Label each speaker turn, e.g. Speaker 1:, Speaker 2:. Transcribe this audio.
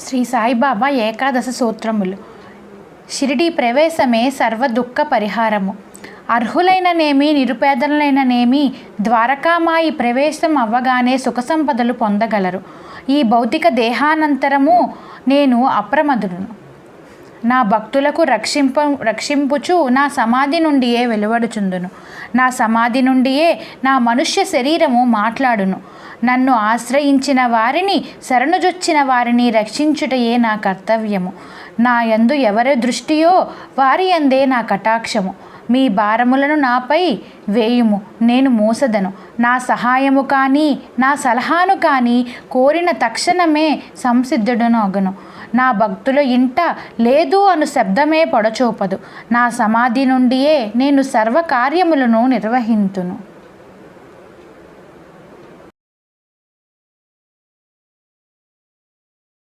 Speaker 1: శ్రీ సాయిబాబా ఏకాదశ సూత్రములు. షిరిడి ప్రవేశమే సర్వ దుఃఖ పరిహారము. అర్హులైననేమి నిరుపేదలైననేమి ద్వారకామాయి ప్రవేశం అవ్వగానే సుఖ సంపదలు పొందగలరు. ఈ భౌతిక దేహానంతరము నేను అప్రమదుడును నా భక్తులకు రక్షింప రక్షింపుచు నా సమాధి నుండియే వెలువడుచుందును. నా సమాధి నుండియే నా మనుష్య శరీరము మాట్లాడును. నన్ను ఆశ్రయించిన వారిని శరణుజొచ్చిన వారిని రక్షించుటయే నా కర్తవ్యము. నా యందు ఎవరి దృష్టియో వారి యందే నా కటాక్షము. మీ భారములను నాపై వేయుము. నేను మోసదను. నా సహాయము కానీ నా సలహాను కానీ కోరిన తక్షణమే సంసిద్ధుడును అగను నా భక్తుల ఇంట లేదు అను శబ్దమే పొడచూపదు. నా సమాధి నుండియే నేను సర్వకార్యములను నిర్వహింతును.